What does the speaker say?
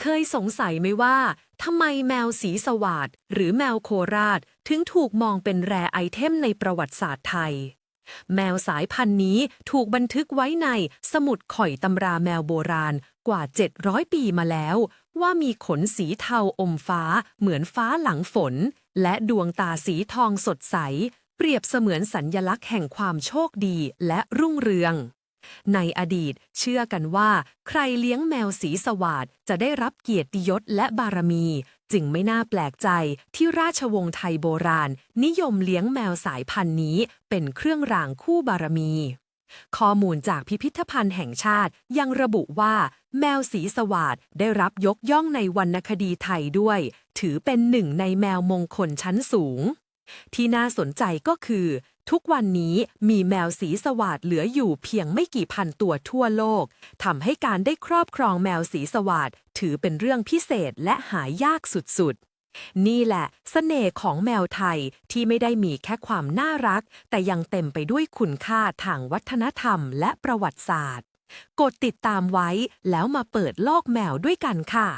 เคยสงสัยไหมว่าทำไมแมวสีสวาดหรือแมวโคราช ถึงถูกมองเป็นแรไอเทมในประวัติศาสตร์ไทย แมวสายพันธุ์นี้ถูกบันทึกไว้ในสมุดข่อยตำราแมวโบราณกว่า 700 ปีมาแล้ว ว่ามีขนสีเทาอมฟ้าเหมือนฟ้าหลังฝน และดวงตาสีทองสดใส เปรียบเสมือนสัญญลักษณ์แห่งความโชคดีและรุ่งเรือง ในอดีตเชื่อกันว่า ใครเลี้ยงแมวสีสวาดจะได้รับเกียรติยศและบารมี จึงไม่น่าแปลกใจที่ราชวงศ์ไทยโบราณ นิยมเลี้ยงแมวสายพันธุ์นี้เป็นเครื่องรางคู่บารมี ข้อมูลจากพิพิธภัณฑ์แห่งชาติยังระบุว่า แมวสีสวาดได้รับยกย่องในวรรณคดีไทยด้วย ถือเป็นหนึ่งในแมวมงคลชั้นสูงที่น่าสนใจก็คือ ทุกวันนี้มีแมวสีสวาดเหลืออยู่เพียงไม่กี่พันตัวทั่วโลกทำให้การได้ครอบครองแมวสีสวาดถือเป็นเรื่องพิเศษและหายากสุดๆ นี่แหละเสน่ห์ของแมวไทยที่ไม่ได้มีแค่ความน่ารัก แต่ยังเต็มไปด้วยคุณค่าทางวัฒนธรรมและประวัติศาสตร์ กดติดตามไว้แล้วมาเปิดโลกแมวด้วยกันค่ะ